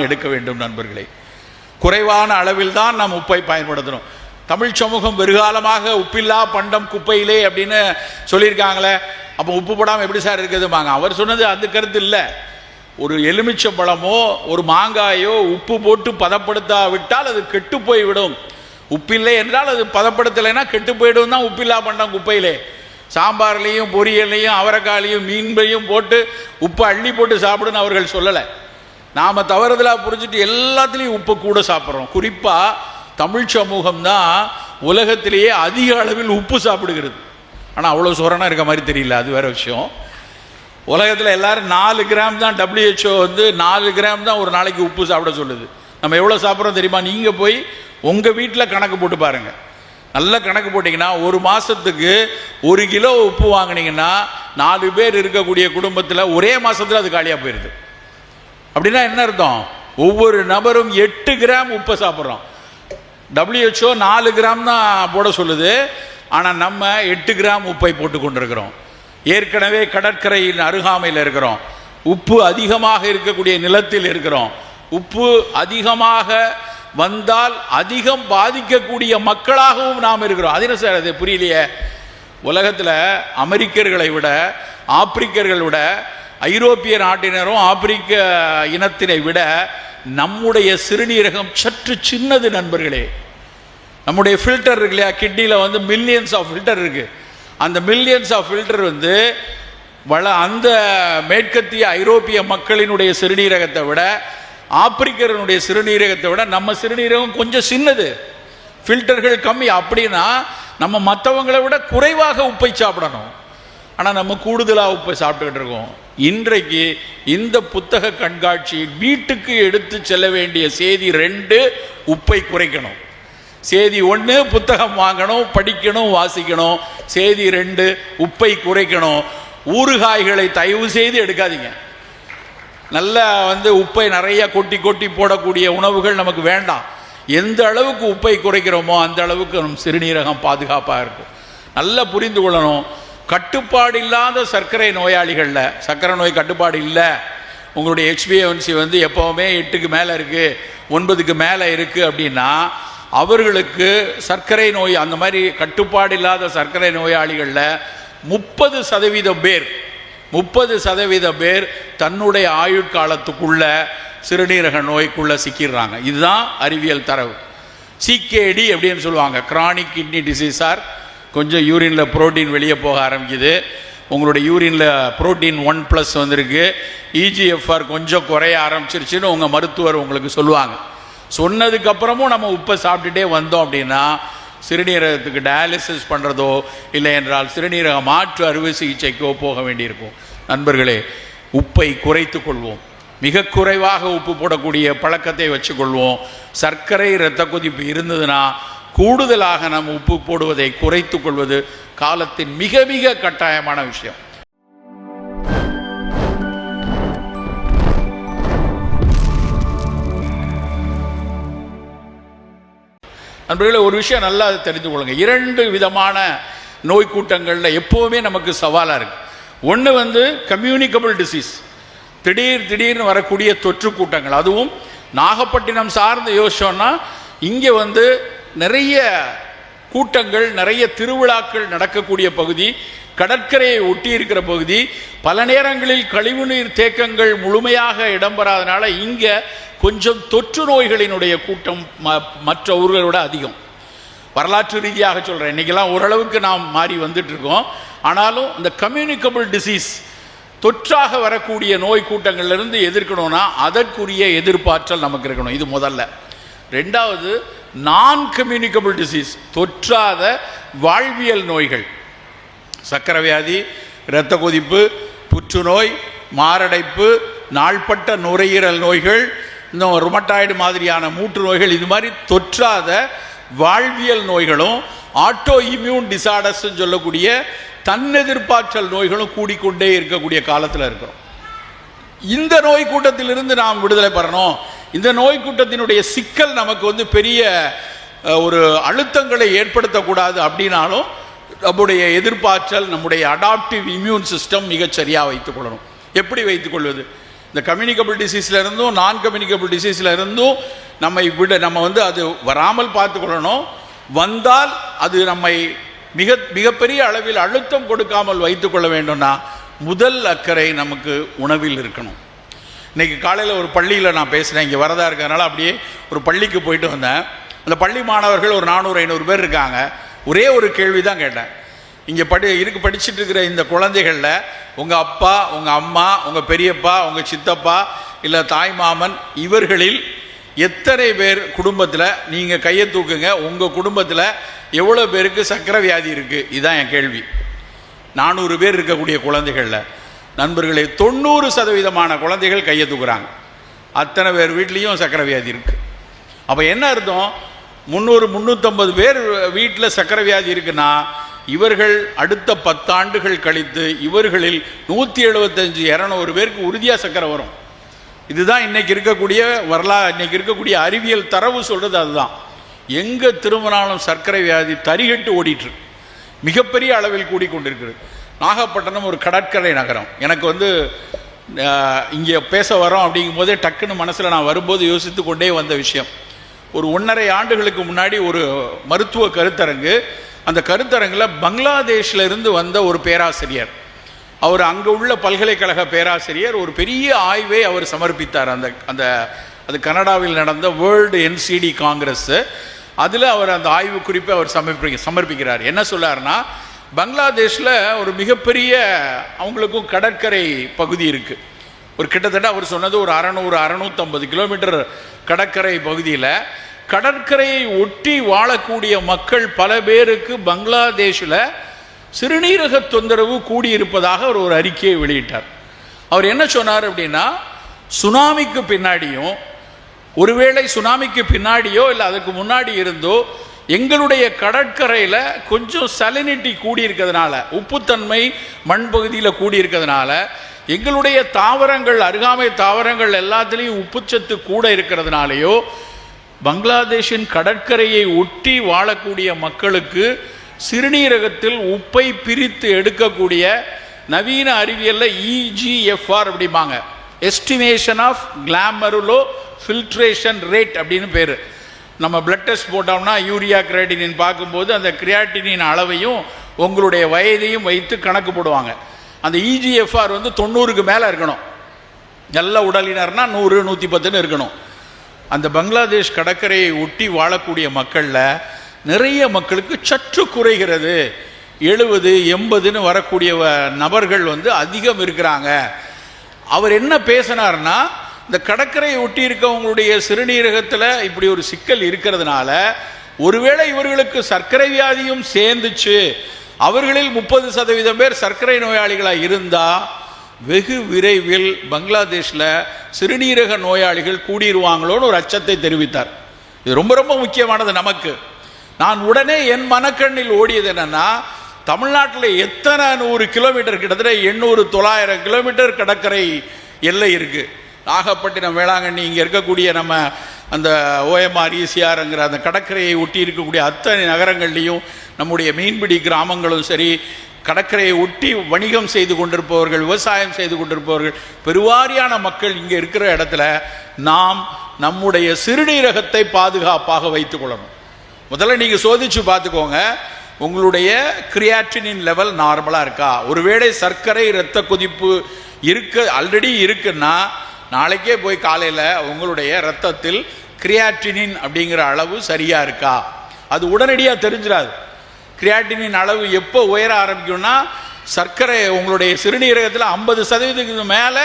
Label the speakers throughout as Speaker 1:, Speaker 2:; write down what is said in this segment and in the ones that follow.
Speaker 1: எடுக்க வேண்டும் நண்பர்களே. குறைவான அளவில் தான் நாம் உப்பை பயன்படுத்தணும். தமிழ் சமூகம் வெறுகாலமாக உப்பில்லா பண்டம் குப்பையிலே அப்படின்னு சொல்லியிருக்காங்களே. அப்போ உப்பு போடாமல் எப்படி சார் இருக்குதுமாங்க அவர் சொன்னது அந்த கருத்து இல்லை. ஒரு எலுமிச்சம் பழமோ ஒரு மாங்காயோ உப்பு போட்டு பதப்படுத்தாவிட்டால் அது கெட்டு போய்விடும். உப்பில்லை என்றால் அது பதப்படுத்தலைன்னா கெட்டு போயிடும் தான் உப்பில்லா பண்டம் குப்பையிலே. சாம்பார்லேயும் பொரியல்லையும் அவரைக்காயிலையும் மீன்பையும் போட்டு உப்பு அள்ளி போட்டு சாப்பிடுன்னு அவர்கள் சொல்லலை. நாம் தவறுதலாக புரிஞ்சுட்டு எல்லாத்துலேயும் உப்பு கூட சாப்பிட்றோம். குறிப்பாக தமிழ் சமூகம் தான் உலகத்திலேயே அதிக அளவில் உப்பு சாப்பிடுகிறது. ஆனால் அவ்வளோ சுரணம் இருக்க மாதிரி தெரியல அது வேறு விஷயம். உலகத்தில் எல்லோரும் நாலு கிராம் தான் டபிள்யூஹெச்ஓ வந்து நாலு கிராம் தான் ஒரு நாளைக்கு உப்பு சாப்பிட சொல்லுது. நம்ம எவ்வளோ சாப்பிட்றோம் தெரியுமா? நீங்கள் போய் உங்கள் வீட்டில் கணக்கு போட்டு பாருங்கள் நல்ல கணக்கு போட்டிங்கன்னா ஒரு மாதத்துக்கு ஒரு கிலோ உப்பு வாங்கினீங்கன்னா நாலு பேர் இருக்கக்கூடிய குடும்பத்தில் ஒரே மாதத்தில் அது காலியாக போயிடுது அப்படின்னா என்ன அர்த்தம்? ஒவ்வொரு நபரும் எட்டு கிராம் உப்பை சாப்பிட்றோம். டபிள்யூஹெச்ஓ நாலு கிராம் தான் போட சொல்லுது. ஆனால் நம்ம எட்டு கிராம் உப்பை போட்டு கொண்டிருக்கிறோம். ஏற்கனவே கடற்கரையின் அருகாமையில் இருக்கிறோம். உப்பு அதிகமாக இருக்கக்கூடிய நிலத்தில் இருக்கிறோம். உப்பு அதிகமாக வந்தால் அதிகம் பாதிக்கக்கூடிய மக்களாகவும் நாம் இருக்கிறோம். அது என்ன சார் அது? புரியலையே. உலகத்தில் அமெரிக்கர்களை விட ஆப்பிரிக்கர்களை விட ஐரோப்பிய நாட்டினரும் ஆப்பிரிக்க இனத்தினை விட நம்முடைய சிறுநீரகம் சற்று சின்னது நண்பர்களே. நம்முடைய ஃபில்டர் இருக்கு இல்லையா? கிட்னியில் வந்து மில்லியன்ஸ் ஆஃப் ஃபில்டர் இருக்கு. அந்த மில்லியன்ஸ் ஆஃப் ஃபில்டர் வந்து வள அந்த மேற்கத்திய ஐரோப்பிய மக்களினுடைய சிறுநீரகத்தை விட ஆப்பிரிக்கரனுடைய சிறுநீரகத்தை விட நம்ம சிறுநீரகம் கொஞ்சம் சின்னது. ஃபில்டர்கள் கம்மி. அப்படின்னா நம்ம மற்றவங்களை விட குறைவாக உப்பை சாப்பிடணும். ஆனால் நம்ம கூடுதலாக உப்பை சாப்பிட்டுக்கிட்டு இருக்கோம். இன்றைக்கு இந்த புத்தக கண்காட்சி வீட்டுக்கு எடுத்து செல்ல வேண்டிய செய்தி ரெண்டு உப்பை குறைக்கணும். செய்தி ஒன்று புத்தகம் வாங்கணும் படிக்கணும் வாசிக்கணும். செய்தி ரெண்டு உப்பை குறைக்கணும். ஊறுகாய்களை தயவு செய்து எடுக்காதீங்க. நல்ல வந்து உப்பை நிறைய கொட்டி கொட்டி போடக்கூடிய உணவுகள் நமக்கு வேண்டாம். எந்த அளவுக்கு உப்பை குறைக்கிறோமோ அந்த அளவுக்கு நம் சிறுநீரகம் பாதுகாப்பாக இருக்கும். நல்லா புரிந்து கொள்ளணும். கட்டுப்பாடு இல்லாத சர்க்கரை நோயாளிகளில் சர்க்கரை நோய் கட்டுப்பாடு இல்லை. உங்களுடைய எக்ஸ்பிஎன்சி வந்து எப்போவுமே எட்டுக்கு மேலே இருக்குது ஒன்பதுக்கு மேலே இருக்குது அப்படின்னா அவர்களுக்கு சர்க்கரை நோய் அந்த மாதிரி கட்டுப்பாடு இல்லாத சர்க்கரை நோயாளிகளில் முப்பது சதவீதம் பேர் முப்பது சதவீத பேர் தன்னுடைய ஆயுட்காலத்துக்குள்ள சிறுநீரக நோய்க்குள்ளே சிக்கிடுறாங்க. இதுதான் அறிவியல் தரவு. சிகேடி அப்படின்னு சொல்லுவாங்க. கிரானிக் கிட்னி ஆர் கொஞ்சம் யூரினில் ப்ரோட்டீன் வெளியே போக ஆரம்பிக்குது. உங்களுடைய யூரினில் ப்ரோட்டீன் ஒன் ப்ளஸ் வந்திருக்கு. இஜிஎஃப்ஆர் கொஞ்சம் குறைய ஆரம்பிச்சிருச்சுன்னு உங்கள் மருத்துவர் உங்களுக்கு சொல்லுவாங்க. சொன்னதுக்கப்புறமும் நம்ம உப்பை சாப்பிட்டுட்டே வந்தோம் அப்படின்னா சிறுநீரகத்துக்கு டயாலிசிஸ் பண்ணுறதோ இல்லை என்றால் சிறுநீரக மாற்று அறுவை சிகிச்சைக்கோ போக வேண்டியிருக்கும். நண்பர்களே உப்பை குறைத்து கொள்வோம். மிக குறைவாக உப்பு போடக்கூடிய பழக்கத்தை வச்சுக்கொள்வோம். சர்க்கரை இரத்த கொதிப்பு இருந்ததுன்னா கூடுதலாக நாம் உப்பு போடுவதை குறைத்து கொள்வது காலத்தின் மிக மிக கட்டாயமான விஷயம். நண்பர்களே ஒரு விஷயம் நல்லா தெரிந்து கொள்ளுங்க. இரண்டு விதமான நோய் கூட்டங்களில் எப்போவுமே நமக்கு சவாலாக இருக்கு. ஒன்று வந்து கம்யூனிகபிள் டிசீஸ் திடீர் திடீர்னு வரக்கூடிய தொற்று கூட்டங்கள். அதுவும் நாகப்பட்டினம் சார்ந்து யோசிச்சோன்னா இங்கே வந்து நிறைய கூட்டங்கள் நிறைய திருவிழாக்கள் நடக்கக்கூடிய பகுதி கடற்கரையை ஒட்டி இருக்கிற பகுதி பல நேரங்களில் கழிவுநீர் தேக்கங்கள் முழுமையாக இடம்பெறாதனால இங்கே கொஞ்சம் தொற்று நோய்களினுடைய கூட்டம் ம- மற்ற ஊர்களை விட அதிகம். வரலாற்று ரீதியாக சொல்கிறேன் இன்றைக்கெல்லாம் ஓரளவுக்கு நாம் மாறி வந்துட்டு இருக்கோம் ஆனாலும் இந்த கம்யூனிகபிள் டிசீஸ் தொற்றாக வரக்கூடிய நோய் கூட்டங்கள்லேருந்து எதிர்க்கணும்னா அதற்குரிய எதிர்பார்த்தல் நமக்கு இருக்கணும். இது முதல்ல. ரெண்டாவது நான் கம்யூனிகபிள் டிசீஸ் தொற்றாத வாழ்வியல் நோய்கள். சக்கரை வியாதி இரத்த கொதிப்பு புற்றுநோய் மாரடைப்பு நாள்பட்ட நுரையீரல் நோய்கள் இன்னும் ருமட்டாய்டு மாதிரியான மூட்டு நோய்கள் இது மாதிரி தொற்றாத வாழ்வியல் நோய்களும் ஆட்டோ இம்யூன் டிசார்டர்ஸ்ன்னு சொல்லக்கூடிய தன்னெதிர்ப்பாற்றல் நோய்களும் கூடிக்கொண்டே இருக்கக்கூடிய காலத்தில் இருக்கிறோம். இந்த நோய் கூட்டத்திலிருந்து நாம் விடுதலை பெறணும். இந்த நோய் கூட்டத்தினுடைய சிக்கல் நமக்கு வந்து பெரிய ஒரு அழுத்தங்களை ஏற்படுத்தக்கூடாது அப்படின்னாலும் நம்முடைய எதிர்ப்பாற்றல் நம்முடைய அடாப்டிவ் இம்யூன் சிஸ்டம் மிகச் சரியாக வைத்துக் கொள்ளணும். எப்படி வைத்துக் கொள்வது? இந்த கம்யூனிகபிள் டிசீஸில் இருந்தும் நான் கம்யூனிகபிள் டிசீஸில் இருந்தும் நம்மை விட நம்ம வந்து அது வராமல் பார்த்துக்கொள்ளணும் வந்தால் அது நம்மை மிக மிகப்பெரிய அளவில் அழுத்தம் கொடுக்காமல் வைத்துக்கொள்ள வேண்டும்னா முதல் அக்கறை நமக்கு உணவில் இருக்கணும். இன்றைக்கி காலையில் ஒரு பள்ளியில் நான் பேசுகிறேன் இங்கே வரதா இருக்கிறதுனால அப்படியே ஒரு பள்ளிக்கு போயிட்டு வந்தேன். அந்த பள்ளி மாணவர்கள் ஒரு நானூறு ஐநூறு பேர் இருக்காங்க. ஒரே ஒரு கேள்வி தான் கேட்டேன். இங்கே படி இருக்கு படிச்சுட்டு இருக்கிற இந்த குழந்தைகளில் உங்கள் அப்பா உங்கள் அம்மா உங்கள் பெரியப்பா உங்கள் சித்தப்பா இல்லை தாய் மாமன் இவர்களில் எத்தனை பேர் குடும்பத்தில் நீங்கள் கையை தூக்குங்க உங்கள் குடும்பத்தில் எவ்வளோ பேருக்கு சக்கரை வியாதி இருக்குது இதுதான் என் கேள்வி. நானூறு பேர் இருக்கக்கூடிய குழந்தைகளில். நண்பர்களே தொண்ணூறு சதவீதமான குழந்தைகள் கையை தூக்குறாங்க. அத்தனை பேர் வீட்லேயும் சக்கரை வியாதி இருக்கு. அப்போ என்ன அர்த்தம்? முந்நூறு முந்நூற்றம்பது பேர் வீட்டில் சக்கரை வியாதி இருக்குன்னா இவர்கள் அடுத்த பத்தாண்டுகள் கழித்து இவர்களில் நூற்றி எழுபத்தஞ்சு இரநூறு பேருக்கு உறுதியாக சக்கரை வரும். இதுதான் இன்னைக்கு இருக்கக்கூடிய வரலாறு இன்னைக்கு இருக்கக்கூடிய அறிவியல் தரவு சொல்றது அதுதான். எங்க திரும்பினாலும் சர்க்கரை வியாதி தரிகட்டு ஓடிட்டு இருக்கு. மிகப்பெரிய அளவில் கூடிக்கொண்டிருக்கிறது. நாகப்பட்டினம் ஒரு கடற்கரை நகரம். எனக்கு வந்து இங்கே பேச வரோம் அப்படிங்கும் போதே டக்குன்னு மனசில் நான் வரும்போது யோசித்து கொண்டே வந்த விஷயம். ஒரு ஒன்றரை ஆண்டுகளுக்கு முன்னாடி ஒரு மருத்துவ கருத்தரங்கு அந்த கருத்தரங்கில் பங்களாதேஷில் இருந்து வந்த ஒரு பேராசிரியர். அவர் அங்கே உள்ள பல்கலைக்கழக பேராசிரியர் ஒரு பெரிய ஆய்வை அவர் சமர்ப்பித்தார். அந்த அந்த அது கனடாவில் நடந்த வேர்ல்டு என்சிடி காங்கிரஸ் அதில் அவர் அந்த ஆய்வு குறிப்பை அவர் சமர்ப்பி சமர்ப்பிக்கிறார். என்ன சொல்லார்னா பங்களாதேஷில் ஒரு மிகப்பெரிய அவங்களுக்கும் கடற்கரை பகுதி இருக்குது ஒரு கிட்டத்தட்ட அவர் சொன்னது ஒரு அறநூறு அறநூற்றம்பது கிலோமீட்டர் கடற்கரை பகுதியில் கடற்கரையை ஒட்டி வாழக்கூடிய மக்கள் பல பேருக்கு பங்களாதேஷில் சிறுநீரக தொந்தரவு கூடியிருப்பதாக அவர் ஒரு அறிக்கையை வெளியிட்டார். அவர் என்ன சொன்னார் அப்படின்னா சுனாமிக்கு பின்னாடியும் ஒருவேளை சுனாமிக்கு பின்னாடியோ இல்லை அதுக்கு முன்னாடி இருந்தோ எங்களுடைய கடற்கரையில் கொஞ்சம் சலினிட்டி கூடியிருக்கிறதுனால உப்புத்தன்மை மண் பகுதியில் கூடியிருக்கிறதுனால எங்களுடைய தாவரங்கள் அருகாமை தாவரங்கள் எல்லாத்துலேயும் உப்புச்சத்து கூட இருக்கிறதுனாலையோ பங்களாதேஷின் கடற்கரையை ஒட்டி வாழக்கூடிய மக்களுக்கு சிறுநீரகத்தில் உப்பை பிரித்து எடுக்கக்கூடிய நவீன அறிவியலில் இஜிஎஃப்ஆர் அப்படிம்பாங்க. Estimation of glomerular filtration rate அப்படின்னு பேர். நம்ம பிளட் டெஸ்ட் போட்டோம்னா யூரியா கிரியாட்டினின் பார்க்கும்போது அந்த கிரியாட்டினின் அளவையும் உங்களுடைய வயதையும் வைத்து கணக்கு போடுவாங்க. அந்த இஜிஎஃப்ஆர் வந்து தொண்ணூறுக்கு மேலே இருக்கணும். நல்ல உடலினர்னா நூறு நூற்றி பத்துன்னு இருக்கணும். அந்த பங்களாதேஷ் கடற்கரையை ஒட்டி வாழக்கூடிய மக்களில் நிறைய மக்களுக்கு சற்று குறைகிறது. எழுபது எண்பதுன்னு வரக்கூடிய வ- நபர்கள் வந்து அதிகம் இருக்கிறாங்க. அவர் என்ன பேசினார்னா இந்த கடற்கரையை ஒட்டி இருக்கவங்களுடைய சிறுநீரகத்தில் இப்படி ஒரு சிக்கல் இருக்கிறதுனால ஒருவேளை இவர்களுக்கு சர்க்கரை வியாதியும் சேர்ந்துச்சு. அவர்களில் முப்பது சதவீதம் பேர் சர்க்கரை நோயாளிகளாக இருந்தால் வெகு விரைவில் பங்களாதேஷில் சிறுநீரக நோயாளிகள் கூடிடுவாங்களோன்னு ஒரு அச்சத்தை தெரிவித்தார். இது ரொம்ப ரொம்ப முக்கியமானது நமக்கு. நான் உடனே என் மனக்கண்ணில் ஓடியது என்னென்னா தமிழ்நாட்டில் எத்தனை நூறு கிலோமீட்டர் கிட்டத்தட்ட எண்ணூறு தொள்ளாயிரம் கிலோமீட்டர் கடற்கரை எல்லை இருக்குது நாகப்பட்டினம் வேளாங்கண்ணி இங்கே இருக்கக்கூடிய நம்ம அந்த ஓஎம்ஆர் ஈசிஆருங்கிற அந்த கடற்கரையை ஒட்டி இருக்கக்கூடிய அத்தனை நகரங்கள்லையும் நம்முடைய மீன்பிடி கிராமங்களும் சரி கடற்கரையை ஒட்டி வணிகம் செய்து கொண்டிருப்பவர்கள் விவசாயம் செய்து கொண்டிருப்பவர்கள் பெருவாரியான மக்கள் இங்கே இருக்கிற இடத்துல நாம் நம்முடைய சிறுநீரகத்தை பாதுகாப்பாக வைத்து கொள்ளணும். முதல்ல நீங்கள் சோதிச்சு பார்த்துக்கோங்க உங்களுடைய கிரியாட்டினின் லெவல் நார்மலாக இருக்கா? ஒருவேளை சர்க்கரை இரத்த கொதிப்பு இருக்க ஆல்ரெடி இருக்குன்னா நாளைக்கே போய் காலையில் உங்களுடைய ரத்தத்தில் கிரியாட்டினின் அப்படிங்கிற அளவு சரியா இருக்கா? அது உடனடியாக தெரிஞ்சிடாது கிரியாட்டினின் அளவு எப்போ உயர ஆரம்பிக்கும்னா சர்க்கரை உங்களுடைய சிறுநீரகத்தில் ஐம்பது சதவீதத்துக்கு மேலே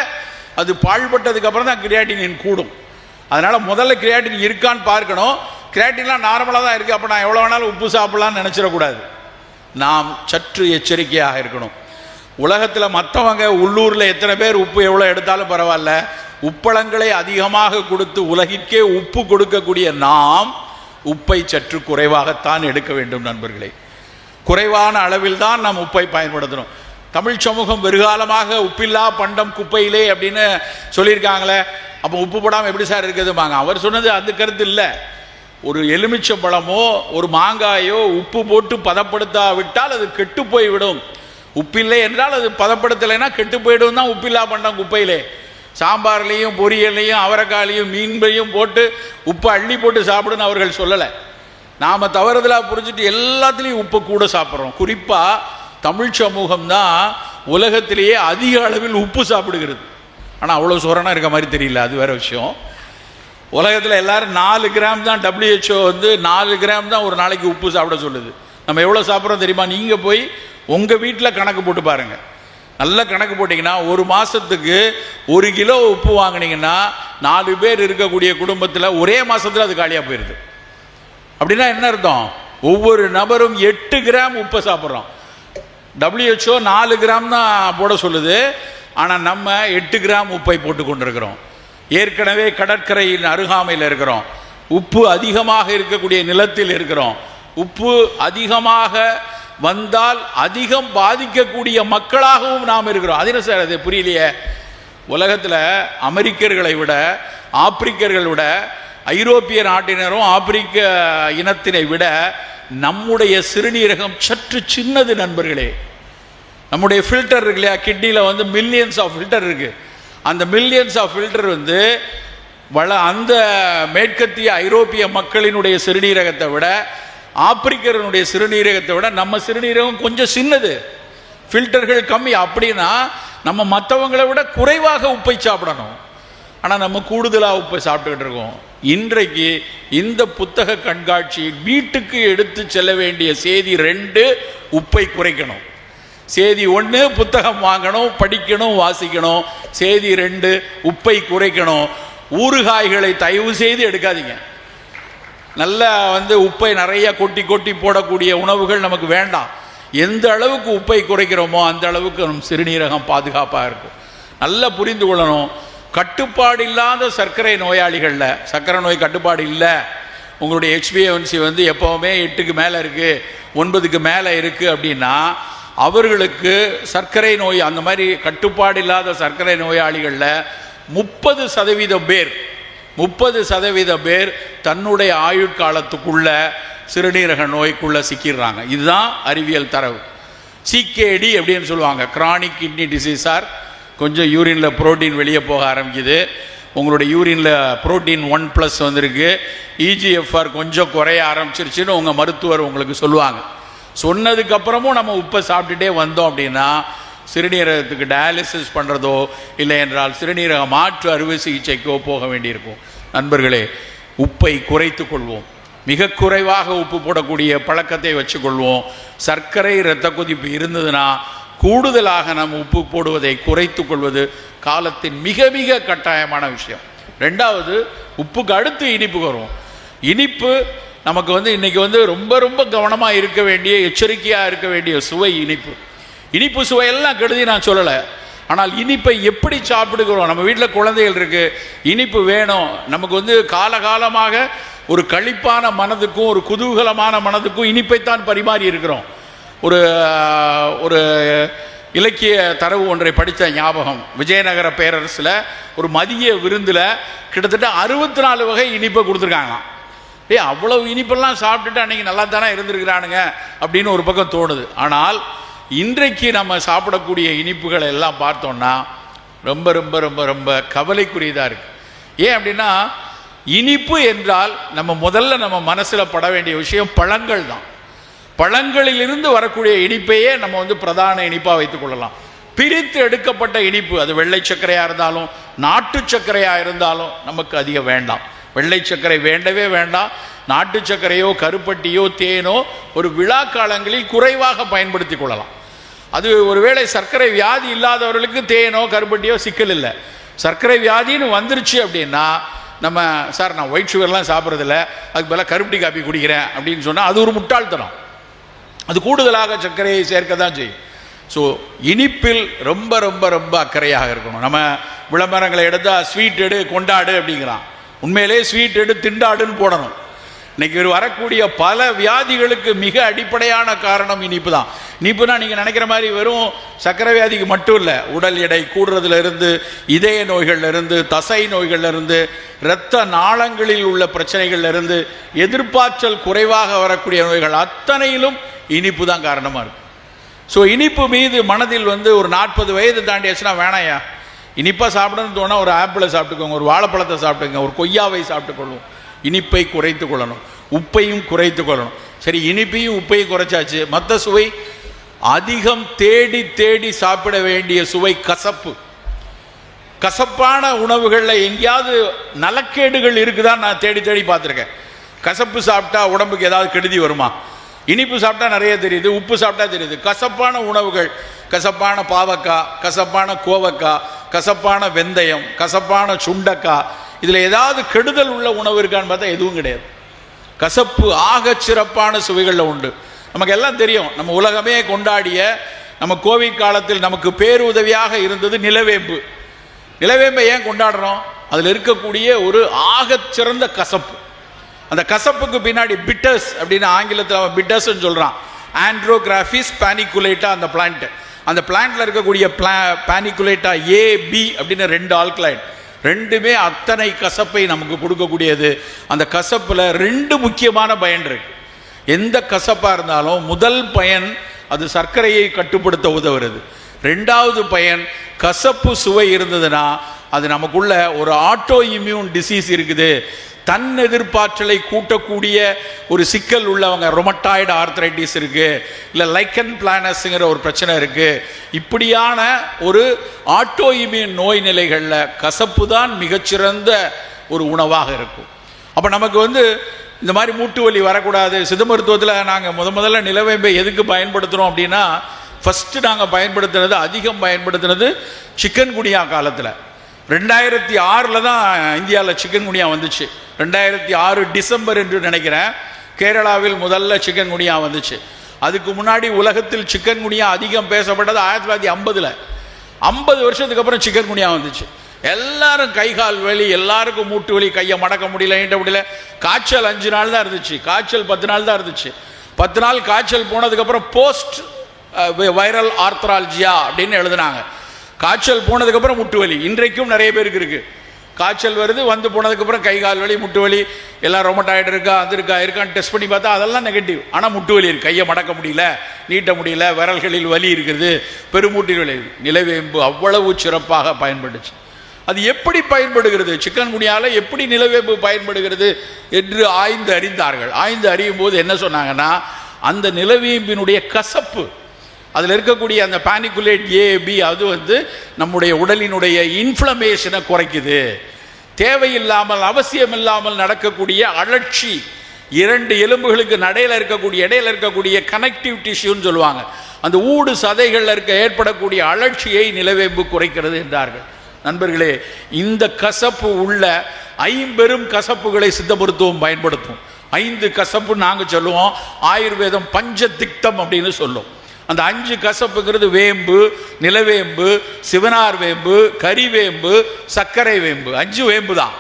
Speaker 1: அது பாழ்பட்டதுக்கு அப்புறம் தான் கிரியாட்டினின் கூடும். அதனால் முதல்ல கிரியாட்டின் இருக்கான்னு பார்க்கணும். கிரியாட்டின்லாம் நார்மலாக தான் இருக்குது அப்போ நான் எவ்வளோ வேணாலும் உப்பு சாப்பிட்லான்னு நினச்சிடக்கூடாது. நாம் சற்று எச்சரிக்கையாக இருக்கணும். உலகத்தில் மற்றவங்க உள்ளூரில் எத்தனை பேர் உப்பு எவ்வளோ எடுத்தாலும் பரவாயில்ல. உப்பளங்களை அதிகமாக கொடுத்து உலகிற்கே உப்பு கொடுக்கக்கூடிய நாம் உப்பை சற்று குறைவாகத்தான் எடுக்க வேண்டும் நண்பர்களே. குறைவான அளவில் தான் நாம் உப்பை பயன்படுத்தணும். தமிழ் சமூகம் வெறுகாலமாக உப்பில்லா பண்டம் குப்பையிலே அப்படின்னு சொல்லியிருக்காங்களே. அப்போ உப்பு போடாமல் எப்படி சார் இருக்குதுமாங்க அவர் சொன்னது அந்த கருத்து இல்லை. ஒரு எலுமிச்சம்பழமோ ஒரு மாங்காயோ உப்பு போட்டு பதப்படுத்தாவிட்டால் அது கெட்டு போய்விடும். உப்பில்லை என்றால் அது பதப்படுத்தலைன்னா கெட்டு போயிடும் தான் உப்பில்லா பண்டம் குப்பையிலே. சாம்பார்லேயும் பொரியல்லையும் அவரைக்காலையும் மீன்பையும் போட்டு உப்பை அள்ளி போட்டு சாப்பிடுன்னு அவர்கள் சொல்லலை. நாம் தவறுதலாக புரிஞ்சுட்டு எல்லாத்துலேயும் உப்பு கூட சாப்பிட்றோம். குறிப்பாக தமிழ் சமூகம் தான் உலகத்திலேயே அதிக அளவில் உப்பு சாப்பிடுகிறது. ஆனால் அவ்வளோ சுரணம் இருக்க மாதிரி தெரியல அது வேறு விஷயம். உலகத்தில் எல்லோரும் நாலு கிராம் தான் டபிள்யூஹெச்ஓ வந்து நாலு கிராம் தான் ஒரு நாளைக்கு உப்பு சாப்பிட சொல்லுது. நம்ம எவ்வளோ சாப்பிட்றோம் தெரியுமா? நீங்கள் போய் உங்கள் வீட்டில் கணக்கு போட்டு பாருங்கள் நல்ல கணக்கு போட்டிங்கன்னா ஒரு மாதத்துக்கு ஒரு கிலோ உப்பு வாங்கினீங்கன்னா நாலு பேர் இருக்கக்கூடிய குடும்பத்தில் ஒரே மாதத்தில் அது காலியாக போயிடுது அப்படின்னா என்ன அர்த்தம்? ஒவ்வொரு நபரும் எட்டு கிராம் உப்பை சாப்பிட்றோம். டபிள்யூஹெச்ஓ நாலு கிராம் தான் போட சொல்லுது. ஆனால் நம்ம எட்டு கிராம் உப்பை போட்டு கொண்டிருக்கிறோம். ஏற்கனவே கடற்கரையின் அருகாமையில் இருக்கிறோம். உப்பு அதிகமாக இருக்கக்கூடிய நிலத்தில் இருக்கிறோம். உப்பு அதிகமாக வந்தால் அதிகம் பாதிக்கக்கூடிய மக்களாகவும் நாம் இருக்கிறோம். அது என்ன சார் அது புரியலையே? உலகத்தில் அமெரிக்கர்களை விட ஆப்பிரிக்கர்களை விட ஐரோப்பிய நாட்டினரும் ஆப்பிரிக்க இனத்தினை விட நம்முடைய சிறுநீரகம் சற்று சின்னது நண்பர்களே. நம்முடைய ஃபில்டர் இருக்கு இல்லையா? கிட்னியில் வந்து மில்லியன்ஸ் ஆஃப் ஃபில்டர் இருக்குது அந்த மில்லியன்ஸ் ஆஃப் ஃபில்டர் வந்து வள அந்த மேற்கத்திய ஐரோப்பிய மக்களினுடைய சிறுநீரகத்தை விட ஆப்பிரிக்கருடைய சிறுநீரகத்தை விட நம்ம சிறுநீரகம் கொஞ்சம் சின்னது. ஃபில்டர்கள் கம்மி. அப்படின்னா நம்ம மற்றவங்களை விட குறைவாக உப்பை சாப்பிடணும். ஆனால் நம்ம கூடுதலாக உப்பை சாப்பிட்டுக்கிட்டு இருக்கோம். இன்றைக்கு இந்த புத்தக கண்காட்சி வீட்டுக்கு எடுத்து செல்ல வேண்டிய செய்தி ரெண்டு உப்பை குறைக்கணும். செய்தி ஒன்று புத்தகம் வாங்கணும் படிக்கணும் வாசிக்கணும். செய்தி ரெண்டு உப்பை குறைக்கணும். ஊறுகாய்களை தயவு செய்து எடுக்காதீங்க. நல்ல வந்து உப்பை நிறைய கொட்டி கொட்டி போடக்கூடிய உணவுகள் நமக்கு வேண்டாம். எந்த அளவுக்கு உப்பை குறைக்கிறோமோ அந்த அளவுக்கு நம் சிறுநீரகம் பாதுகாப்பாக இருக்கும். நல்லா புரிந்து கொள்ளணும். கட்டுப்பாடு இல்லாத சர்க்கரை நோயாளிகளில் சர்க்கரை நோய் கட்டுப்பாடு இல்லை. உங்களுடைய ஹெச்பிஎன்சி வந்து எப்போவுமே எட்டுக்கு மேலே இருக்குது ஒன்பதுக்கு மேலே இருக்குது அப்படின்னா அவர்களுக்கு சர்க்கரை நோய் அந்த மாதிரி கட்டுப்பாடு இல்லாத சர்க்கரை நோயாளிகளில் முப்பது சதவீதம் பேர் முப்பது சதவீத பேர் தன்னுடைய ஆயுட்காலத்துக்குள்ள சிறுநீரக நோய்க்குள்ள சிக்கிடுறாங்க. இதுதான் அறிவியல் தரவு. சிகேடி அப்படின்னு சொல்லுவாங்க. கிரானிக் கிட்னி டிசீஸார் கொஞ்சம் யூரினில் புரோட்டீன் வெளியே போக ஆரம்பிக்குது. உங்களுடைய யூரினில் புரோட்டீன் ஒன் ப்ளஸ் வந்திருக்கு. இஜிஎஃப்ஆர் கொஞ்சம் குறைய ஆரம்பிச்சிருச்சுன்னு உங்கள் மருத்துவர் உங்களுக்கு சொல்லுவாங்க. சொன்னதுக்கப்புறமும் நம்ம உப்பை சாப்பிட்டுட்டே வந்தோம் அப்படின்னா சிறுநீரகத்துக்கு டயாலிசிஸ் பண்ணுறதோ இல்லை என்றால் சிறுநீரக மாற்று அறுவை சிகிச்சைக்கோ போக வேண்டியிருக்கும். நண்பர்களே உப்பை குறைத்து கொள்வோம். மிக குறைவாக உப்பு போடக்கூடிய பழக்கத்தை வச்சுக்கொள்வோம். சர்க்கரை இரத்த கொதிப்பு இருந்ததுன்னா கூடுதலாக நம்ம உப்பு போடுவதை குறைத்து கொள்வது காலத்தின் மிக மிக கட்டாயமான விஷயம். ரெண்டாவது உப்புக்கு அடுத்து இனிப்பு வரும். இனிப்பு நமக்கு வந்து இன்றைக்கி வந்து ரொம்ப ரொம்ப கவனமாக இருக்க வேண்டிய எச்சரிக்கையாக இருக்க வேண்டிய சுவை இனிப்பு. இனிப்பு சுவையெல்லாம் கெடுதி நான் சொல்லலை. ஆனால் இனிப்பை எப்படி சாப்பிடுகிறோம்? நம்ம வீட்டில் குழந்தைகள் இருக்கு. இனிப்பு வேணும். நமக்கு வந்து காலகாலமாக ஒரு களிப்பான மனதுக்கும் ஒரு குதூகலமான மனதுக்கும் இனிப்பைத்தான் பரிமாறி இருக்கிறோம். ஒரு ஒரு இலக்கிய தரவு ஒன்றை படித்த ஞாபகம். விஜயநகர பேரரசில் ஒரு மதிய விருந்தில் கிட்டத்தட்ட அறுபத்தி நாலு வகை இனிப்பை கொடுத்துருக்காங்களாம். ஏய் அவ்வளவு இனிப்பெல்லாம் சாப்பிட்டுட்டு அன்னைக்கு நல்லா தானே இருந்திருக்கிறானுங்க அப்படின்னு ஒரு பக்கம் தோணுது. ஆனால் இன்றைக்கு நம்ம சாப்பிடக்கூடிய இனிப்புகளை எல்லாம் பார்த்தோம்னா ரொம்ப ரொம்ப ரொம்ப ரொம்ப கவலைக்குரியதாக இருக்குது ஏன் அப்படின்னா இனிப்பு என்றால் நம்ம முதல்ல நம்ம மனசில் பட வேண்டிய விஷயம் பழங்கள் தான். பழங்களிலிருந்து வரக்கூடிய இனிப்பையே நம்ம வந்து பிரதான இனிப்பாக வைத்துக்கொள்ளலாம் பிரித்து எடுக்கப்பட்ட இனிப்பு அது வெள்ளை சர்க்கரையாக இருந்தாலும் நாட்டு சர்க்கரையாக இருந்தாலும் நமக்கு அதிகம் வேண்டாம். வெள்ளை சர்க்கரை வேண்டவே வேண்டாம். நாட்டு சர்க்கரையோ கருப்பட்டியோ தேனோ ஒரு விழா காலங்களில் குறைவாக பயன்படுத்தி கொள்ளலாம். அது ஒருவேளை சர்க்கரை வியாதி இல்லாதவர்களுக்கு தேனோ கருப்பட்டியோ சிக்கல் இல்லை. சர்க்கரை வியாதின்னு வந்துருச்சு அப்படின்னா நம்ம சார் நான் ஒயிட் சுகர்லாம் சாப்பிட்றதில்ல. அதுக்கு பதிலாக கருப்பட்டி காப்பி குடிக்கிறேன் அப்படின்னு சொன்னால் அது ஒரு முட்டாள்தனம். அது கூடுதலாக சர்க்கரையை சேர்க்க தான் செய்யும். ஸோ இனிப்பில் ரொம்ப ரொம்ப ரொம்ப அக்கறையாக இருக்கணும். நம்ம விளம்பரங்களை எடுத்தால் ஸ்வீட் எடு கொண்டாடு அப்படிங்கிறான். உண்மையிலே ஸ்வீட் எடு திண்டாடுன்னு போடணும். இன்னைக்கு வரக்கூடிய பல வியாதிகளுக்கு மிக அடிப்படையான காரணம் இனிப்பு தான் இனிப்புனா நீங்கள் நினைக்கிற மாதிரி வெறும் சக்கரை வியாதிக்கு மட்டும் இல்லை உடல் எடை கூடுறதுலேருந்து இதய நோய்கள்லேருந்து தசை நோய்கள்லேருந்து இரத்த நாளங்களில் உள்ள பிரச்சனைகள்லேருந்து எதிர்பார்ச்சல் குறைவாக வரக்கூடிய நோய்கள் அத்தனையிலும் இனிப்பு தான் காரணமாக இருக்கும் ஸோ இனிப்பு மீது மனதில் வந்து ஒரு நாற்பது வயது தாண்டியாச்சுன்னா வேணாயா இனிப்பாக சாப்பிடணும்னு தோணா ஒரு ஆப்பிளை சாப்பிட்டுக்கோங்க ஒரு வாழைப்பழத்தை சாப்பிட்டுக்கோங்க ஒரு கொய்யாவை சாப்பிட்டுக்கொள்ளும் இனிப்பை குறைத்து கொள்ளணும். உப்பையும் குறைத்து கொள்ளணும். சரி இனிப்பையும் உப்பையும் குறைச்சாச்சு. மற்ற சுவை அதிகம் தேடி தேடி சாப்பிட வேண்டிய சுவை கசப்பு. கசப்பான உணவுகளில் எங்கேயாவது நலக்கேடுகள் இருக்குதான்னு நான் தேடி தேடி பார்த்துருக்கேன். கசப்பு சாப்பிட்டா உடம்புக்கு ஏதாவது கெடுதி வருமா? இனிப்பு சாப்பிட்டா நிறைய தெரியுது உப்பு சாப்பிட்டா தெரியுது. கசப்பான உணவுகள் கசப்பான பாவக்காய் கசப்பான கோவக்காய் கசப்பான வெந்தயம் கசப்பான சுண்டக்காய் இதில் ஏதாவது கெடுதல் உள்ள உணவு இருக்கான்னு பார்த்தா எதுவும் கிடையாது. கசப்பு ஆக சிறப்பான சுவைகளில் உண்டு. நமக்கு எல்லாம் தெரியும் நம்ம உலகமே கொண்டாடிய நம்ம கோவிட் காலத்தில் நமக்கு பேருதவியாக இருந்தது நிலவேம்பு. நிலவேம்பை ஏன் கொண்டாடுறோம்? அதில் இருக்கக்கூடிய ஒரு ஆகச் சிறந்த கசப்பு. அந்த கசப்புக்கு பின்னாடி பிட்டர்ஸ் அப்படின்னு ஆங்கிலத்தில் அவன் பிட்டர்ஸ்னு சொல்கிறான் ஆண்ட்ரோகிராஃபிஸ் பேனிகுலேட்டா அந்த பிளான்ட்டு அந்த பிளான்ட்ல இருக்கக்கூடிய பிளா பேனிகுலேட்டா ஏ பி அப்படின்னு ரெண்டு ஆல்கலைன் ரெண்டுமே அத்தனை கசப்பை நமக்கு கொடுக்கக்கூடியது. அந்த கசப்பில் ரெண்டு முக்கியமான பயன் இருக்கு. எந்த கசப்பாக இருந்தாலும் முதல் பயன் அது சர்க்கரையை கட்டுப்படுத்த உதவுறது. ரெண்டாவது பயன் கசப்பு சுவை இருந்ததுன்னா அது நமக்குள்ள ஒரு ஆட்டோ இம்யூன் டிசீஸ் இருக்குது. தன் எதிர்ப்பாற்றலை கூட்டக்கூடிய ஒரு சிக்கல் உள்ளவங்க ரொமட்டாய்டு ஆர்த்ரைட்டிஸ் இருக்குது இல்லை லைக்கன் பிளானஸுங்கிற ஒரு பிரச்சனை இருக்குது இப்படியான ஒரு ஆட்டோ இம்யூன் நோய் நிலைகளில் கசப்பு தான் மிகச்சிறந்த ஒரு உணவாக இருக்கும். அப்போ நமக்கு வந்து இந்த மாதிரி மூட்டு வலி வரக்கூடாது. சித்த மருத்துவத்தில் நாங்கள் முத முதல்ல நிலவேம்பை எதுக்கு பயன்படுத்துகிறோம் அப்படின்னா ஃபஸ்ட்டு நாங்கள் பயன்படுத்துனது அதிகம் பயன்படுத்துனது சிக்கன் குனியா காலத்தில். ரெண்டாயிரத்தி ஆறில் தான் இந்தியாவில் சிக்கன் குனியா வந்துச்சு. ரெண்டாயிரத்தி ஆறு டிசம்பர் என்று நினைக்கிறேன். கேரளாவில் முதல்ல சிக்கன் குனியா வந்துச்சு. அதுக்கு முன்னாடி உலகத்தில் சிக்கன் குனியா அதிகம் பேசப்பட்டது ஆயிரத்தி தொள்ளாயிரத்தி ஐம்பதில். ஐம்பது வருஷத்துக்கு அப்புறம் சிக்கன் குனியா வந்துச்சு. எல்லாரும் கை கால் வலி எல்லாருக்கும் மூட்டு வலி கையை மடக்க முடியல ஈட்ட முடியல. காய்ச்சல் அஞ்சு நாள் தான் இருந்துச்சு. காய்ச்சல் பத்து நாள் தான் இருந்துச்சு. பத்து நாள் காய்ச்சல் போனதுக்கப்புறம் போஸ்ட் வைரல் ஆர்த்ராலஜியா அப்படின்னு எழுதுனாங்க. காய்ச்சல் போனதுக்கப்புறம் முட்டு வலி இன்றைக்கும் நிறைய பேருக்கு இருக்குது காய்ச்சல் வருது வந்து போனதுக்கப்புறம் கை கால் வலி முட்டு வலி எல்லாம் ரொமட்டாய்டு இருக்கா அது இருக்கா இருக்கான்னு டெஸ்ட் பண்ணி பார்த்தா அதெல்லாம் நெகட்டிவ் ஆனால் முட்டு வலி இருக்கு. கையை மடக்க முடியல நீட்ட முடியல விரல்களில் வலி இருக்கிறது பெருமூட்டில் வலி நிலவேம்பு அவ்வளவு சிறப்பாக பயன்பட்டுச்சு. அது எப்படி பயன்படுகிறது? சிக்கன் குனியால் எப்படி நிலவேம்பு பயன்படுகிறது என்று ஆய்ந்து அறிந்தார்கள். ஆய்ந்து அறியும் போது என்ன சொன்னாங்கன்னா அந்த நிலவேம்பினுடைய கசப்பு அதில் இருக்கக்கூடிய அந்த பானிகுலேட் ஏபி அது வந்து நம்முடைய உடலினுடைய இன்ஃப்ளமேஷனை குறைக்குது. தேவையில்லாமல் அவசியம் இல்லாமல் நடக்கக்கூடிய அழற்சி இரண்டு எலும்புகளுக்கு நடையில் இருக்கக்கூடிய இடையில இருக்கக்கூடிய கனெக்டிவ் டிஷ்யூன்னு சொல்லுவாங்க. அந்த ஊடு சதைகளில் இருக்க ஏற்படக்கூடிய அழற்சியை நிலவேம்பு குறைக்கிறது என்றார்கள். நண்பர்களே இந்த கசப்பு உள்ள ஐம்பெரும் கசப்புகளை சித்த மருத்துவம் பயன்படுத்தும். ஐந்து கசப்பு நாங்கள் சொல்லுவோம். ஆயுர்வேதம் பஞ்ச திட்டம் அப்படின்னு சொல்லும். அந்த அஞ்சு கசப்புங்கிறது வேம்பு நிலவேம்பு சிவனார் வேம்பு கரிவேம்பு சர்க்கரை வேம்பு. அஞ்சு வேம்பு தான்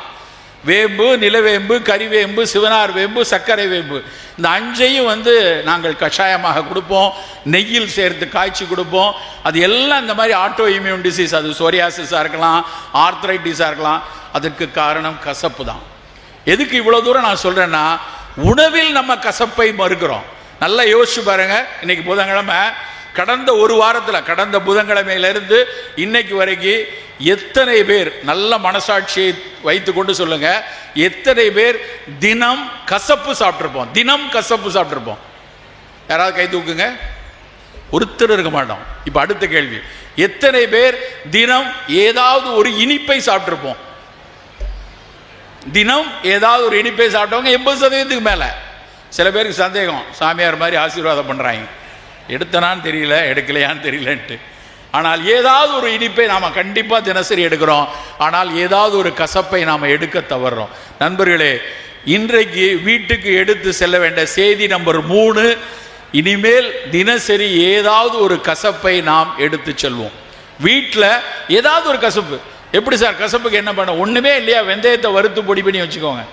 Speaker 1: வேம்பு நிலவேம்பு கரிவேம்பு சிவனார் வேம்பு சர்க்கரை வேம்பு. இந்த அஞ்சையும் வந்து நாங்கள் கஷாயமாக கொடுப்போம். நெய்யில் சேர்த்து காய்ச்சி கொடுப்போம். அது எல்லாம் இந்த மாதிரி ஆட்டோ இம்யூன் டிசீஸ் அது சோரியாசிஸாக இருக்கலாம் ஆர்த்ரைட்டிஸாக இருக்கலாம். அதற்கு காரணம் கசப்பு தான் எதுக்கு இவ்வளோ தூரம் நான் சொல்கிறேன்னா உணவில் நம்ம கசப்பை மறுக்கிறோம். நல்லா யோசிச்சு பாருங்க. இன்னைக்கு புதன்கிழமை. கடந்த ஒரு வாரத்தில் கடந்த புதன்கிழமையிலிருந்து இன்னைக்கு வரைக்கும் எத்தனை பேர் நல்ல மனசாட்சியை வைத்து கொண்டு சொல்லுங்க. எத்தனை பேர் தினம் கசப்பு சாப்பிட்ருப்போம் தினம் கசப்பு சாப்பிட்ருப்போம் யாராவது கை தூக்குங்க? ஒருத்தர் இருக்க மாட்டோம். இப்போ அடுத்த கேள்வி. எத்தனை பேர் தினம் ஏதாவது ஒரு இனிப்பை சாப்பிட்ருப்போம் தினம் ஏதாவது ஒரு இனிப்பை சாப்பிட்டவங்க எண்பது சதவீதத்துக்கு மேலே. சில பேருக்கு சந்தேகம் சாமியார் மாதிரி ஆசீர்வாதம் பண்ணுறாங்க எடுத்தனான்னு தெரியல எடுக்கலையான்னு தெரியலன்ட்டு. ஆனால் ஏதாவது ஒரு இனிப்பை நாம் கண்டிப்பாக தினசரி எடுக்கிறோம். ஆனால் ஏதாவது ஒரு கசப்பை நாம் எடுக்க தவறுறோம் நண்பர்களே இன்றைக்கு வீட்டுக்கு எடுத்து செல்ல வேண்டிய செய்தி நம்பர் மூணு இனிமேல் தினசரி ஏதாவது ஒரு கசப்பை நாம் எடுத்து செல்வோம். வீட்டில் ஏதாவது ஒரு கசப்பு. எப்படி சார் கசப்புக்கு என்ன பண்ண ஒன்றுமே இல்லையா? வெந்தயத்தை வறுத்து பொடி பண்ணி வச்சுக்கோங்க.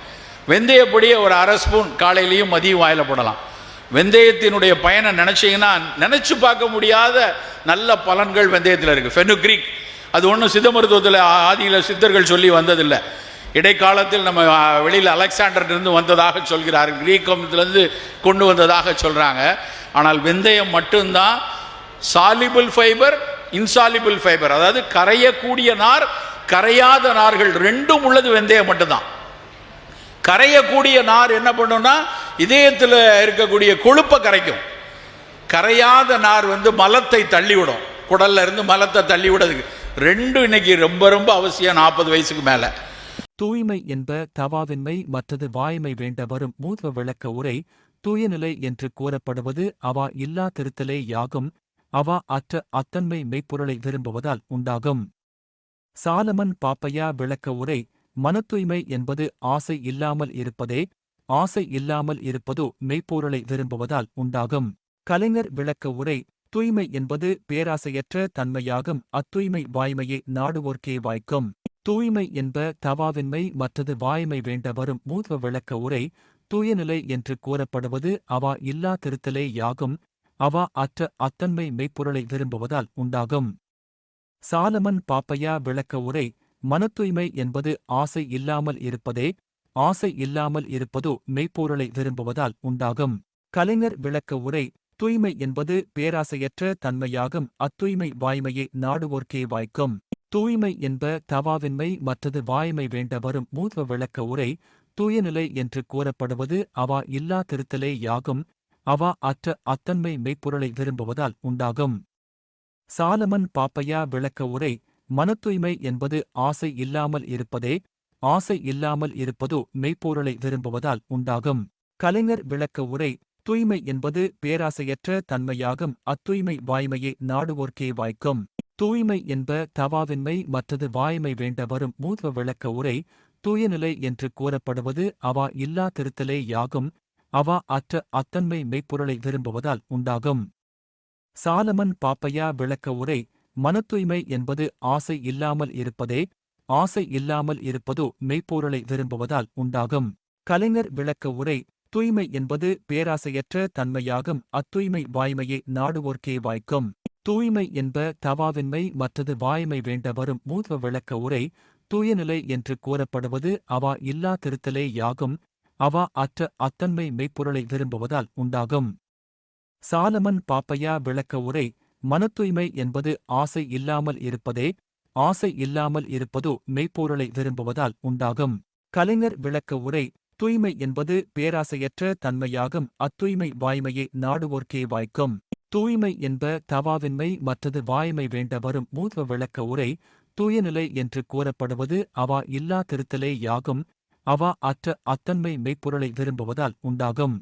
Speaker 1: வெந்தய பொடியை ஒரு அரை ஸ்பூன் காலையிலையும் மதியம் வாயில போடலாம். வெந்தயத்தினுடைய பயனை நினச்சிங்கன்னா நினச்சி பார்க்க முடியாத நல்ல பலன்கள் வெந்தயத்தில் இருக்குது ஃபெனுக்ரிக் அது ஒன்றும் சித்த மருத்துவத்தில் ஆதியில் சித்தர்கள் சொல்லி வந்ததில்லை. இடைக்காலத்தில் நம்ம வெளியில் அலெக்சாண்டர்லேருந்து வந்ததாக சொல்கிறார்கள் கிரீக்கம்லேருந்து கொண்டு வந்ததாக சொல்கிறாங்க ஆனால் வெந்தயம் மட்டும்தான் சாலிபிள் ஃபைபர் இன்சாலிபிள் ஃபைபர் அதாவது கரையக்கூடிய நார் கரையாத நார்கள் ரெண்டும் உள்ளது வெந்தயம் மட்டும்தான். கரையக்கூடிய நார் என்ன பண்ணும்னா இதயத்தில் இருக்கக்கூடிய கொழுப்பை கரைக்கும். கரையாத நார் வந்து மலத்தை தள்ளிவிடும். குடல்ல இருந்து மலத்தை தள்ளிவிடுறதுக்கு. ரெண்டும் இன்னைக்கு ரொம்ப ரொம்ப அவசியம் நாற்பது வயசுக்கு மேலே.
Speaker 2: தூய்மை என்ப தவாவின்மை மற்றது வாய்மை வேண்ட வரும் மூத்த விளக்க உரை தூயநிலை என்று கூறப்படுவது அவா இல்லா திருத்தலே யாகும். அவா அற்ற அத்தன்மை மெய்ப்பொருளை விரும்புவதால் உண்டாகும். சாலமன் பாப்பையா விளக்க உரை மனத்தூய்மை என்பது ஆசை இல்லாமல் இருப்பதே ஆசை இல்லாமல் இருப்பதோ மெய்ப்பொருளை விரும்புவதால் உண்டாகும். கலைஞர் விளக்க உரை தூய்மை என்பது பேராசையற்ற தன்மையாகும் அத்தூய்மை வாய்மையை நாடுவோர்க்கே வாய்க்கும். தூய்மை என்ப தவாவின்மை மற்றது வாய்மை வேண்ட வரும் மூர்வ விளக்க உரை தூயநிலை என்று கூறப்படுவது அவா இல்லா திருத்தலே யாகும் அவா அற்ற அத்தன்மை மெய்ப்பொருளை விரும்புவதால் உண்டாகும். சாலமன் பாப்பையா விளக்க உரை மனத்தூய்மை என்பது ஆசை இல்லாமல் இருப்பதே ஆசை இல்லாமல் இருப்பதோ மெய்ப்பொருளை விரும்புவதால் உண்டாகும். கலைஞர் விளக்க உரை தூய்மை என்பது பேராசையற்ற தன்மையாகும் அத்தூய்மை வாய்மையை நாடுவோர்க்கே வாய்க்கும். தூய்மை என்ப தவாவின்மை மற்றது வாய்மை வேண்ட வரும் மூத்த விளக்க உரை தூயநிலை என்று கூறப்படுவது அவா இல்லா திருத்தலே யாகும் அவா அற்ற அத்தன்மை மெய்ப்பொருளை விரும்புவதால் உண்டாகும். சாலமன் பாப்பையா விளக்க உரை மனத்தூய்மை என்பது ஆசை இல்லாமல் இருப்பதே ஆசை இல்லாமல் இருப்பதோ மெய்ப்பொருளை விரும்புவதால் உண்டாகும். கலைஞர் விளக்க உரை தூய்மை என்பது பேராசையற்ற தன்மையாகும் அத்தூய்மை வாய்மையை நாடுவோர்க்கே வாய்க்கும். தூய்மை என்ப தவாவின்மை மற்றது வாய்மை வேண்ட வரும் மூத்த விளக்க உரை தூயநிலை என்று கூறப்படுவது அவா இல்லா திருத்தலே யாகும் அவா அற்ற அத்தன்மை மெய்ப்பொருளை விரும்புவதால் உண்டாகும். சாலமன் பாப்பையா விளக்க உரை மனத்தூய்மை என்பது ஆசை இல்லாமல் இருப்பதே ஆசை இல்லாமல் இருப்பதோ மெய்ப்பொருளை விரும்புவதால் உண்டாகும். கலைஞர் விளக்க உரை தூய்மை என்பது பேராசையற்ற தன்மையாகும் அத்தூய்மை வாய்மையை நாடுவோர்க்கே வாய்க்கும். தூய்மை என்ப தவாவின்மை மற்றது வாய்மை வேண்ட வரும் மூர்வ விளக்க உரை தூயநிலை என்று கூறப்படுவது அவா இல்லா திருத்தலே யாகும் அவா அற்ற அத்தன்மை மெய்ப்பொருளை விரும்புவதால் உண்டாகும். சாலமன் பாப்பையா விளக்க உரை மனத்தூய்மை என்பது ஆசை இல்லாமல் இருப்பதே ஆசை இல்லாமல் இருப்பதோ மெய்ப்பொருளை விரும்புவதால் உண்டாகும். கலைஞர் விளக்க உரை தூய்மை என்பது பேராசையற்ற தன்மையாகும் அத்தூய்மை வாய்மையை நாடுவோர்க்கே வாய்க்கும். தூய்மை என்ப தவாவின்மை மற்றது வாய்மை வேண்ட வரும் மூத்த விளக்க உரை தூயநிலை என்று கூறப்படுவது அவா இல்லா திருத்தலே யாகும் அவா அற்ற அத்தன்மை மெய்ப்பொருளை விரும்புவதால் உண்டாகும்.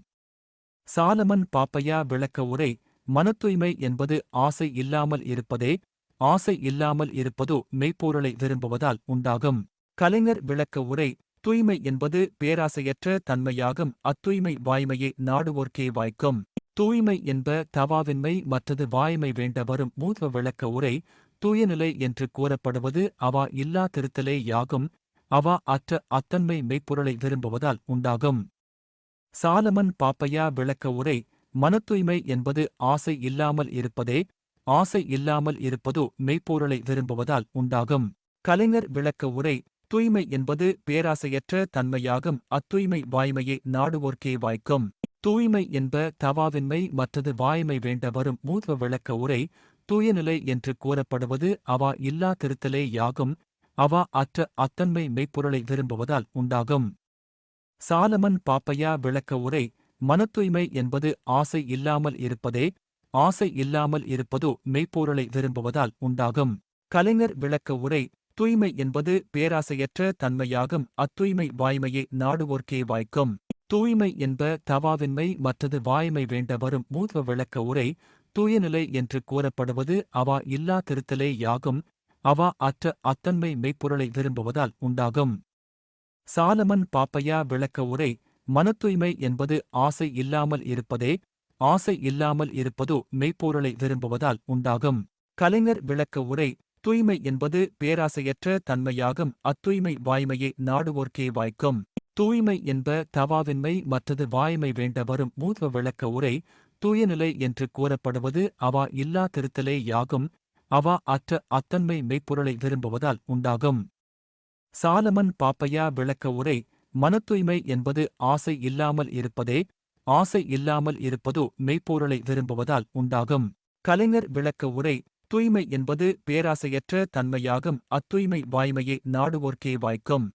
Speaker 2: சாலமன் பாப்பையா விளக்க உரை மனத்தூய்மை என்பது ஆசை இல்லாமல் இருப்பதே ஆசை இல்லாமல் இருப்பதோ மெய்ப்பொருளை விரும்புவதால் உண்டாகும். கலைஞர் விளக்க உரை தூய்மை என்பது பேராசையற்ற தன்மையாகும் அத்தூய்மை வாய்மையை நாடுவோர்க்கே வாய்க்கும். தூய்மை என்ப தவாவின்மை மற்றது வாய்மை வேண்ட வரும் மூத்த விளக்க உரை தூயநிலை என்று கூறப்படுவது அவா இல்லா திருத்தலே யாகும் அவா அற்ற அத்தன்மை மெய்ப்பொருளை விரும்புவதால் உண்டாகும். சாலமன் பாப்பையா விளக்க உரை மனத்தூய்மை என்பது ஆசை இல்லாமல் இருப்பதே ஆசை இல்லாமல் இருப்பதோ மெய்ப்பொருளை விரும்புவதால் உண்டாகும். கலைஞர் விளக்க உரை தூய்மை என்பது பேராசையற்ற தன்மையாகும் அத்தூய்மை வாய்மையை நாடுவோர்க்கே வாய்க்கும். தூய்மை என்ப தவாவின்மை மற்றது வாய்மை வேண்ட வரும் விளக்க உரை தூயநிலை என்று கூறப்படுவது அவா இல்லா திருத்தலே யாகும் அவா அற்ற அத்தன்மை மெய்ப்பொருளை விரும்புவதால் உண்டாகும். சாலமன் பாப்பையா விளக்க உரை மனத்தூய்மை என்பது ஆசை இல்லாமல் இருப்பதே ஆசை இல்லாமல் இருப்பதோ மெய்ப்பொருளை விரும்புவதால் உண்டாகும். கலைஞர் விளக்க உரை தூய்மை என்பது பேராசையற்ற தன்மையாகும் அத்தூய்மை வாய்மையை நாடுவோர்க்கே வாய்க்கும். தூய்மை என்ப தவாவின்மை மற்றது வாய்மை வேண்ட வரும் மூத்த விளக்க உரை தூயநிலை என்று கூறப்படுவது அவா இல்லா திருத்தலே யாகும் அவா அற்ற அத்தன்மை மெய்ப்பொருளை விரும்புவதால் உண்டாகும். சாலமன் பாப்பையா விளக்க உரை மனத்தூய்மை என்பது ஆசை இல்லாமல் இருப்பதே ஆசை இல்லாமல் இருப்பதோ மெய்ப்பொருளை விரும்புவதால் உண்டாகும். கலைஞர் விளக்க உரை தூய்மை என்பது பேராசையற்ற தன்மையாகும் அத்தூய்மை வாய்மையை நாடுவோர்க்கே வாய்க்கும். தூய்மை என்ப தவாவின்மை மற்றது வாய்மை வேண்ட வரும் மூத்த விளக்க உரை தூயநிலை என்று கூறப்படுவது அவா இல்லா திருத்தலே யாகும் அவா அற்ற அத்தன்மை மெய்ப்பொருளை விரும்புவதால் உண்டாகும். சாலமன் பாப்பையா விளக்க உரை மனத்தூய்மை என்பது ஆசை இல்லாமல் இருப்பதே ஆசை இல்லாமல் இருப்பதோ மெய்ப்பொருளை விரும்புவதால் உண்டாகும். கலைஞர் விளக்க உரை தூய்மை என்பது பேராசையற்ற தன்மையாகும் அத்தூய்மை வாய்மையை நாடுவோர்க்கே வாய்க்கும்.